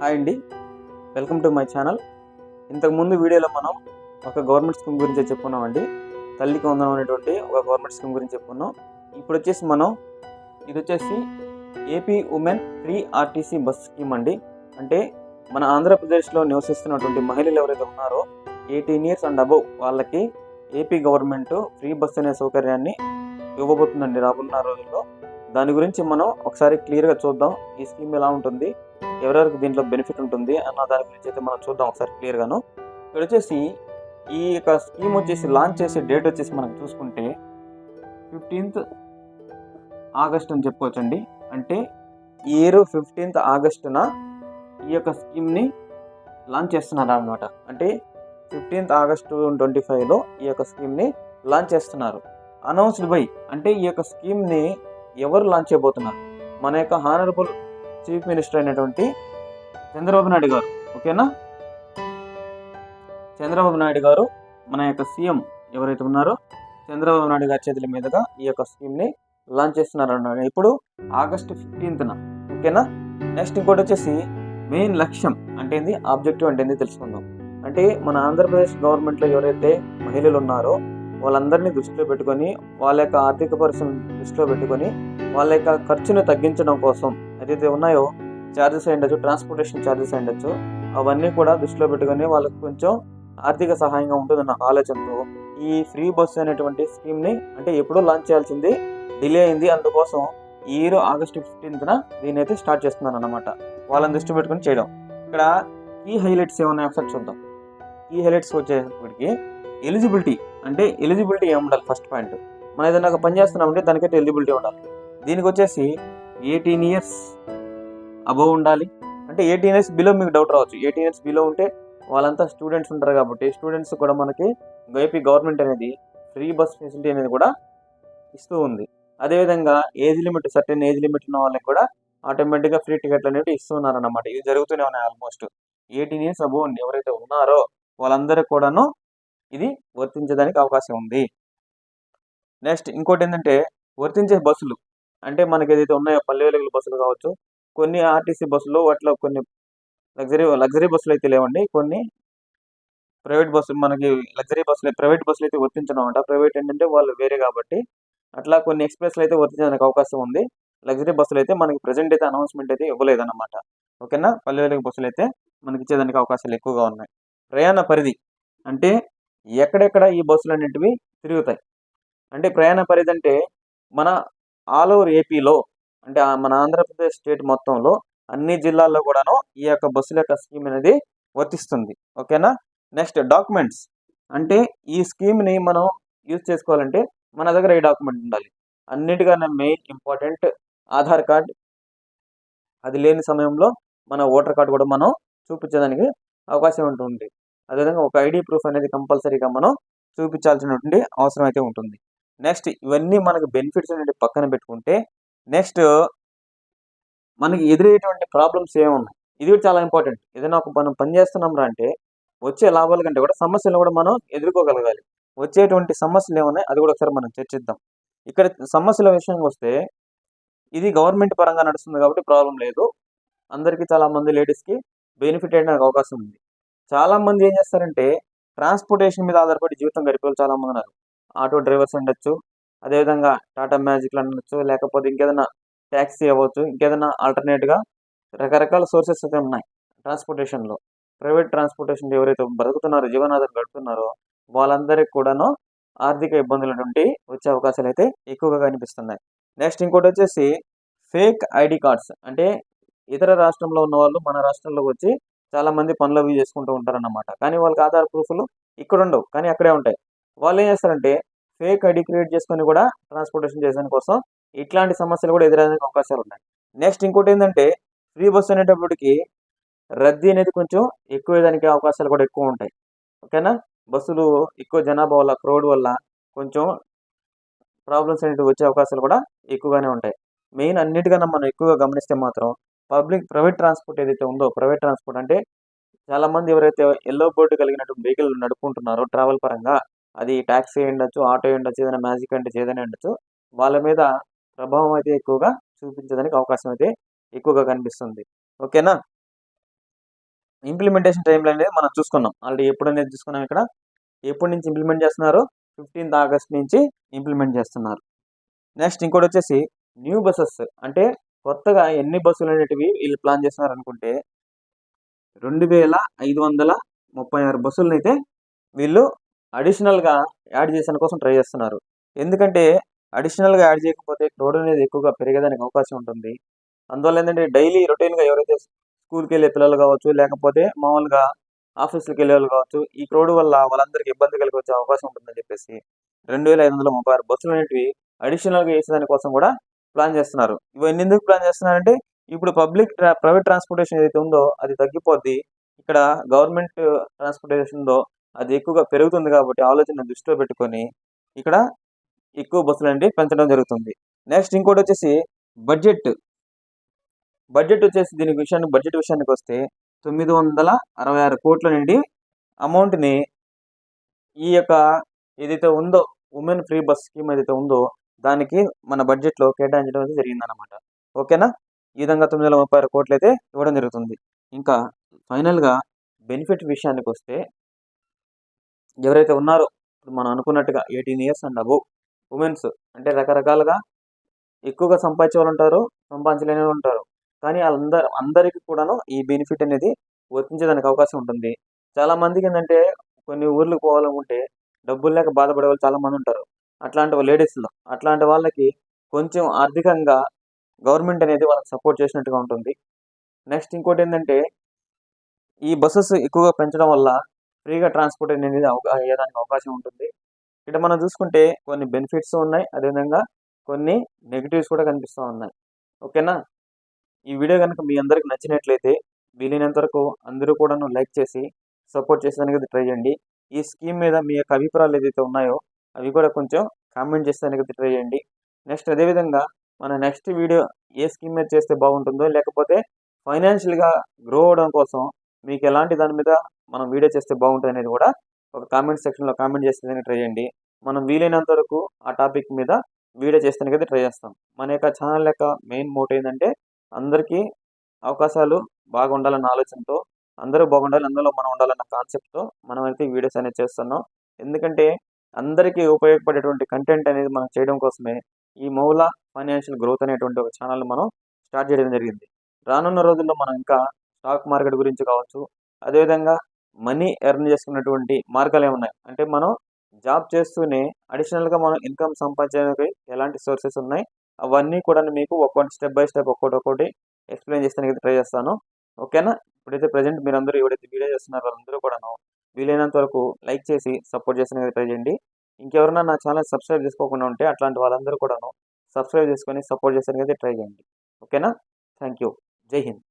Hi అండి. Welcome to my channel. ఇంతకుముందు వీడియోలో మనం ఒక గవర్నమెంట్ స్కీమ్ గురించి చెప్పుకున్నామండి. తల్లికి వందనం అనేటువంటి ఒక గవర్నమెంట్ స్కీమ్ గురించి చెప్పుకున్నాం. ఇప్పుడు వచ్చేసి మనం ఇది వచ్చేసి AP women free RTC bus scheme అండి. అంటే మన ఆంధ్రప్రదేశ్లో నివసిస్తున్నటువంటి మహిళలు ఎవరైతే ఉన్నారో ఎయిటీన్ ఇయర్స్ అండ్ అబవ్ వాళ్ళకి ఏపీ గవర్నమెంట్ ఫ్రీ బస్ అనే సౌకర్యాన్ని ఇవ్వబోతుందండి రాబోతున్న రోజుల్లో. దాని గురించి మనం ఒకసారి క్లియర్గా చూద్దాం. ఈ స్కీమ్ ఎలా ఉంటుంది? ఎవరెవరికి దీంట్లో బెనిఫిట్ ఉంటుంది అన్న దాని గురించి అయితే మనం చూద్దాం ఒకసారి క్లియర్గాను ఇక్కడ వచ్చేసి ఈ యొక్క స్కీమ్ వచ్చేసి లాంచ్ చేసే డేట్ వచ్చేసి మనం చూసుకుంటే ఫిఫ్టీన్త్ ఆగస్ట్ అని చెప్పుకోవచ్చండి. అంటే ఇయర్ ఫిఫ్టీన్త్ ఆగస్టున ఈ యొక్క స్కీమ్ని లాంచ్ చేస్తున్నారు అనమాట అంటే ఫిఫ్టీన్త్ ఆగస్టు ట్వంటీ ఫైవ్లో ఈ యొక్క స్కీమ్ని లాంచ్ చేస్తున్నారు. అనౌన్స్డ్ బై అంటే ఈ యొక్క స్కీమ్ని ఎవరు లాంచ్ చేయబోతున్నారు? మన యొక్క హానరబుల్ చీఫ్ మినిస్టర్ అయినటువంటి చంద్రబాబు నాయుడు గారు ఓకేనా? చంద్రబాబు నాయుడు గారు మన యొక్క సీఎం ఎవరైతే ఉన్నారో చంద్రబాబు నాయుడు గారి చేతుల మీదుగా ఈ యొక్క స్కీమ్ని లాంచ్ చేస్తున్నారు ఇప్పుడు ఆగస్టు ఫిఫ్టీన్త్న ఓకేనా? నెక్స్ట్ ఇంకోటి వచ్చేసి మెయిన్ లక్ష్యం అంటే ఏంది? ఆబ్జెక్టివ్ అంటే ఏంది తెలుసుకుందాం. అంటే మన ఆంధ్రప్రదేశ్ గవర్నమెంట్లో ఎవరైతే మహిళలు ఉన్నారో వాళ్ళందరినీ దృష్టిలో పెట్టుకొని వాళ్ళ యొక్క ఆర్థిక పరిశ్రమ దృష్టిలో పెట్టుకొని వాళ్ళ యొక్క ఖర్చును తగ్గించడం కోసం ఏదైతే ఉన్నాయో ఛార్జెస్ అయ్యొచ్చు ట్రాన్స్పోర్టేషన్ ఛార్జెస్ అయ్యొచ్చు అవన్నీ కూడా దృష్టిలో పెట్టుకొని వాళ్ళకి కొంచెం ఆర్థిక సహాయంగా ఉంటుందన్న ఆలోచనతో ఈ ఫ్రీ బస్సు అనేటువంటి స్కీమ్ని అంటే ఎప్పుడో లాంచ్ చేయాల్సింది డిలే అయింది. అందుకోసం ఈ ఇయర్ ఆగస్టు ఫిఫ్టీన్త్న దీన్ని అయితే స్టార్ట్ చేస్తున్నాను అనమాట వాళ్ళని దృష్టి పెట్టుకొని చేయడం. ఇక్కడ ఈ హైలైట్స్ ఏమన్నాయి ఒకసారి చూద్దాం. ఈ హైలైట్స్ వచ్చేటప్పటికి ఎలిజిబిలిటీ అంటే ఎలిజిబిలిటీ ఏమి ఉండాలి ఫస్ట్ పాయింట్ మనం ఏదైనా ఒక పని చేస్తున్నామంటే దానికైతే ఎలిజిబిలిటీ ఉండాలి. దీనికి వచ్చేసి ఎయిటీన్ ఇయర్స్ అబవ్ ఉండాలి. అంటే ఎయిటీన్ ఇయర్స్ బిలో మీకు డౌట్ రావచ్చు. ఎయిటీన్ ఇయర్స్ బిలో ఉంటే వాళ్ళంతా స్టూడెంట్స్ ఉంటారు కాబట్టి స్టూడెంట్స్ కూడా మనకి ఏపీ గవర్నమెంట్ అనేది ఫ్రీ బస్ ఫెసిలిటీ అనేది కూడా ఇస్తూ ఉంది. అదేవిధంగా age limit certain age limit ఉన్న వాళ్ళకి కూడా ఆటోమేటిక్గా ఫ్రీ టికెట్లు అనేవి ఇస్తున్నారు అన్నమాట ఇది జరుగుతూనే ఉన్నాయి ఆల్మోస్ట్ ఎయిటీన్ ఇయర్స్ అబోవ్ ఎవరైతే ఉన్నారో వాళ్ళందరికీ కూడాను ఇది వర్తించడానికి అవకాశం ఉంది. నెక్స్ట్ ఇంకోటి ఏంటంటే వర్తించే బస్సులు. అంటే మనకి ఏదైతే ఉన్నాయో పల్లె వెలుగుల బస్సులు కావచ్చు కొన్ని ఆర్టీసీ బస్సులు వాటిలో కొన్ని లగ్జరీ లగ్జరీ బస్సులు అయితే లేవండి. కొన్ని ప్రైవేట్ బస్సులు మనకి లగ్జరీ బస్సులు ప్రైవేట్ బస్సులు అయితే వర్తించడం అంట ప్రైవేట్ ఏంటంటే వాళ్ళు వేరే కాబట్టి అట్లా కొన్ని ఎక్స్ప్రెస్లు అయితే వర్తించడానికి అవకాశం ఉంది. లగ్జరీ బస్సులు అయితే మనకి ప్రజెంట్ అయితే అనౌన్స్మెంట్ అయితే ఇవ్వలేదన్నమాట. ఓకేనా? పల్లె వెలుగు బస్సులు అయితే మనకి ఇచ్చేదానికి అవకాశాలు ఎక్కువగా ఉన్నాయి. ప్రయాణ పరిధి అంటే ఎక్కడెక్కడ ఈ బస్సులు అనేటివి తిరుగుతాయి. అంటే ప్రయాణ పరిధి అంటే మన ఆల్ ఓవర్ ఏపీలో అంటే మన ఆంధ్రప్రదేశ్ స్టేట్ మొత్తంలో అన్ని జిల్లాల్లో కూడాను ఈ యొక్క బస్సుల యొక్క స్కీమ్ అనేది వర్తిస్తుంది. ఓకేనా? Next documents. అంటే ఈ స్కీమ్ని మనం యూజ్ చేసుకోవాలంటే మన దగ్గర ఈ డాక్యుమెంట్ ఉండాలి? అన్నిటికన్నా మెయిన్ ఇంపార్టెంట్ ఆధార్ కార్డ్. అది లేని సమయంలో మన ఓటర్ కార్డు కూడా మనం చూపించడానికి అవకాశం ఉంటుంది. అదేవిధంగా ఒక ఐడి ప్రూఫ్ అనేది కంపల్సరీగా మనం చూపించాల్సినటువంటి అవసరం అయితే ఉంటుంది. నెక్స్ట్ ఇవన్నీ మనకు బెనిఫిట్స్ అనేవి పక్కన పెట్టుకుంటే నెక్స్ట్ మనకి ఎదురయ్యేటువంటి ప్రాబ్లమ్స్ ఏమున్నాయి? ఇది చాలా ఇంపార్టెంట్ ఏదైనా ఒక మనం పని చేస్తున్నాం రా అంటే వచ్చే లాభాల కంటే కూడా సమస్యలు కూడా మనం ఎదుర్కోగలగాలి. వచ్చేటువంటి సమస్యలు ఏమున్నాయి? అది కూడా ఒకసారి మనం చర్చిద్దాం. ఇక్కడ సమస్యల విషయంకి వస్తే ఇది గవర్నమెంట్ పరంగా నడుస్తుంది కాబట్టి ప్రాబ్లం లేదు. అందరికీ చాలా మంది లేడీస్కి బెనిఫిట్ అయ్యడానికి అవకాశం ఉంది. చాలా మంది ఏం చేస్తారంటే ట్రాన్స్పోర్టేషన్ మీద ఆధారపడి జీవితం గడిపే చాలా మంది ఉన్నారు. ఆటో డ్రైవర్స్ ఉండొచ్చు. అదేవిధంగా టాటా మ్యాజిక్లు అనొచ్చు. లేకపోతే ఇంకేదైనా ట్యాక్సీ అవ్వచ్చు. ఇంకేదైనా ఆల్టర్నేట్గా రకరకాల సోర్సెస్ అయితే ఉన్నాయి. ట్రాన్స్పోర్టేషన్లో ప్రైవేట్ ట్రాన్స్పోర్టేషన్ ఎవరైతే బ్రతుకుతున్నారో జీవనాధారం గడుపుతున్నారో వాళ్ళందరికీ కూడాను ఆర్థిక ఇబ్బందుల నుండి వచ్చే అవకాశాలు అయితే ఎక్కువగా కనిపిస్తున్నాయి. నెక్స్ట్ ఇంకోటి వచ్చేసి ఫేక్ ఐడి కార్డ్స్. అంటే ఇతర రాష్ట్రంలో ఉన్న వాళ్ళు మన రాష్ట్రంలోకి వచ్చి చాలా మంది పనులు అవి చేసుకుంటూ ఉంటారన్నమాట. కానీ వాళ్ళకి ఆధార్ ప్రూఫ్లు ఇక్కడ ఉండవు కానీ అక్కడే ఉంటాయి. వాళ్ళు ఏం చేస్తారంటే ఫేక్ ఐడి క్రియేట్ చేసుకొని కూడా ట్రాన్స్పోర్టేషన్ చేసిన కోసం ఇట్లాంటి సమస్యలు కూడా ఎదురయ్యే అవకాశాలు ఉన్నాయి. నెక్స్ట్ ఇంకోటి ఏంటంటే ఫ్రీ బస్సు అనేటప్పటికి రద్దీ అనేది కొంచెం ఎక్కువ దానికి అవకాశాలు కూడా ఎక్కువ ఉంటాయి. ఓకేనా బస్సులు ఎక్కువ జనాభా వల్ల క్రౌడ్ వల్ల కొంచెం ప్రాబ్లమ్స్ అనేవి వచ్చే అవకాశాలు కూడా ఎక్కువగానే ఉంటాయి. మెయిన్ అన్నిటికన్నా మనం ఎక్కువగా గమనిస్తే మాత్రం పబ్లిక్ ప్రైవేట్ ట్రాన్స్పోర్ట్ ఏదైతే ఉందో ప్రైవేట్ ట్రాన్స్పోర్ట్ అంటే చాలామంది ఎవరైతే ఎల్లో బోర్డు కలిగినటువంటి వెహికల్ నడుపుకుంటున్నారో ట్రావెల్ పరంగా అది ట్యాక్సీ ఉండొచ్చు ఆటో ఉండొచ్చు ఏదైనా మ్యాజిక్ అంటే ఏదైనా ఉండొచ్చు. వాళ్ళ మీద ప్రభావం అయితే ఎక్కువగా చూపించడానికి అవకాశం అయితే ఎక్కువగా కనిపిస్తుంది. ఓకేనా? ఇంప్లిమెంటేషన్ టైంలో అనేది మనం చూసుకున్నాం. ఆల్రెడీ ఎప్పుడు అనేది చూసుకున్నాం ఇక్కడ? ఎప్పటి నుంచి ఇంప్లిమెంట్ చేస్తున్నారు? ఫిఫ్టీన్త్ ఆగస్ట్ నుంచి ఇంప్లిమెంట్ చేస్తున్నారు. నెక్స్ట్ ఇంకోటి వచ్చేసి న్యూ బస్సెస్ అంటే కొత్తగా ఎన్ని బస్సులు అనేటివి వీళ్ళు ప్లాన్ చేస్తున్నారు అనుకుంటే రెండు వేల ఐదు వందల ముప్పై ఆరు బస్సులను అయితే వీళ్ళు అడిషనల్గా యాడ్ చేసిన కోసం ట్రై చేస్తున్నారు. ఎందుకంటే అడిషనల్గా యాడ్ చేయకపోతే క్రౌడ్ అనేది ఎక్కువగా పెరిగేదానికి అవకాశం ఉంటుంది. అందువల్ల ఏంటంటే డైలీ రొటీన్గా ఎవరైతే స్కూల్కి వెళ్ళే పిల్లలు కావచ్చు లేకపోతే మామూలుగా ఆఫీసులకు వెళ్ళే వాళ్ళు కావచ్చు ఈ క్రౌడ్ వల్ల వాళ్ళందరికీ ఇబ్బంది కలిగి వచ్చే అవకాశం ఉంటుందని చెప్పేసి రెండు వేల ఐదు వందల ముప్పై ఆరు బస్సులు అనేటివి అడిషనల్గా వేసేదాని కోసం కూడా ప్లాన్ చేస్తున్నారు. ఇవన్నీ ఎందుకు ప్లాన్ చేస్తున్నారంటే ఇప్పుడు పబ్లిక్ ప్రైవేట్ ట్రాన్స్పోర్టేషన్ ఏదైతే ఉందో అది తగ్గిపోద్ది. ఇక్కడ గవర్నమెంట్ ట్రాన్స్పోర్టేషన్ ఉందో అది ఎక్కువగా పెరుగుతుంది కాబట్టి ఆలోచన దృష్టిలో పెట్టుకొని ఇక్కడ ఎక్కువ బస్సులు అనేవి పెంచడం జరుగుతుంది. నెక్స్ట్ ఇంకోటి వచ్చేసి బడ్జెట్. బడ్జెట్ వచ్చేసి దీని విషయాన్ని బడ్జెట్ విషయానికి వస్తే తొమ్మిది వందల అరవై ఆరు కోట్ల నుండి అమౌంట్ని ఈ యొక్క ఏదైతే ఉందో ఉమెన్ ఫ్రీ బస్ స్కీమ్ ఏదైతే ఉందో దానికి మన బడ్జెట్లో కేటాయించడం అయితే జరిగిందనమాట ఓకేనా? ఈ విధంగా తొమ్మిది వందల ముప్పై ఆరు కోట్లు అయితే ఇవ్వడం జరుగుతుంది. ఇంకా ఫైనల్గా బెనిఫిట్ విషయానికి వస్తే ఎవరైతే ఉన్నారో ఇప్పుడు మనం అనుకున్నట్టుగా eighteen years and above womens అంటే రకరకాలుగా ఎక్కువగా సంపాదించే వాళ్ళు ఉంటారు. సంపాదించలేని వాళ్ళు ఉంటారు కానీ వాళ్ళందరూ అందరికీ కూడాను ఈ బెనిఫిట్ అనేది వర్తించేదానికి అవకాశం ఉంటుంది. చాలా మందికి ఏంటంటే కొన్ని ఊర్లకు పోవాలనుకుంటే డబ్బులు లేక బాధపడే వాళ్ళు చాలామంది ఉంటారు. అట్లాంటి లేడీస్లో అట్లాంటి వాళ్ళకి కొంచెం ఆర్థికంగా గవర్నమెంట్ అనేది వాళ్ళకి సపోర్ట్ చేసినట్టుగా ఉంటుంది. నెక్స్ట్ ఇంకోటి ఏంటంటే ఈ బస్సెస్ ఎక్కువగా పెంచడం వల్ల ఫ్రీగా ట్రాన్స్పోర్ట్ అనేది అవకా అయ్యేదానికి అవకాశం ఉంటుంది. ఇక్కడ మనం చూసుకుంటే కొన్ని బెనిఫిట్స్ ఉన్నాయి. అదేవిధంగా కొన్ని నెగిటివ్స్ కూడా కనిపిస్తూ ఉన్నాయి. ఓకేనా? ఈ వీడియో కనుక మీ అందరికి నచ్చినట్లయితే వీలైనంత వరకు అందరూ కూడాను లైక్ చేసి సపోర్ట్ చేసేదానికి ట్రై చేయండి. ఈ స్కీమ్ మీద మీ యొక్క అభిప్రాయాలు ఏదైతే ఉన్నాయో అవి కూడా కొంచెం కామెంట్ చేసేదానికి ట్రై చేయండి. నెక్స్ట్ అదేవిధంగా మన నెక్స్ట్ వీడియో ఏ స్కీమ్ మీద చేస్తే బాగుంటుందో లేకపోతే ఫైనాన్షియల్గా గ్రో అవడం కోసం మీకు ఎలాంటి దాని మీద మనం వీడియో చేస్తే బాగుంటుంది అనేది కూడా ఒక కామెంట్ సెక్షన్లో కామెంట్ చేసేదానికి ట్రై చేయండి. మనం వీలైనంత వరకు ఆ టాపిక్ మీద వీడియో చేస్తానికి ట్రై చేస్తాం. మన యొక్క ఛానల్ యొక్క మెయిన్ మోట్ ఏంటంటే అందరికీ అవకాశాలు బాగా ఉండాలన్న ఆలోచనతో అందరూ బాగుండాలి అందులో మనం ఉండాలన్న కాన్సెప్ట్తో మనం అయితే వీడియోస్ అనేది చేస్తున్నాం. ఎందుకంటే అందరికీ ఉపయోగపడేటువంటి కంటెంట్ అనేది మనం చేయడం కోసమే ఈ మౌల ఫైనాన్షియల్ గ్రోత్ అనేటువంటి ఒక ఛానల్ మనం స్టార్ట్ చేయడం జరిగింది. రానున్న రోజుల్లో మనం ఇంకా స్టాక్ మార్కెట్ గురించి కావచ్చు అదేవిధంగా మనీ ఎర్న్ చేసుకున్నటువంటి మార్గాలు ఏమున్నాయి? అంటే మనం జాబ్ చేస్తూనే అడిషనల్గా మనం ఇన్కమ్ సంపాదించడానికి ఎలాంటి సోర్సెస్ ఉన్నాయి? అవన్నీ కూడా మీకు ఒక్కొక్కటి స్టెప్ బై స్టెప్ ఒక్కొక్కటి ఒక్కొక్కటి ఎక్స్ప్లెయిన్ చేస్తానికి ట్రై చేస్తాను. ఓకేనా? ఇప్పుడైతే ప్రజెంట్ మీరందరూ ఎవరైతే వీడియో చేస్తున్నారో వాళ్ళందరూ కూడాను వీలైనంత వరకు లైక్ చేసి సపోర్ట్ చేసిన ట్రై చేయండి. ఇంకెవరైనా నా ఛానల్ సబ్స్క్రైబ్ చేసుకోకుండా ఉంటే అట్లాంటి వాళ్ళందరూ కూడాను సబ్స్క్రైబ్ చేసుకొని సపోర్ట్ చేసానికి ట్రై చేయండి. ఓకేనా? థ్యాంక్ యూ జై హింద్.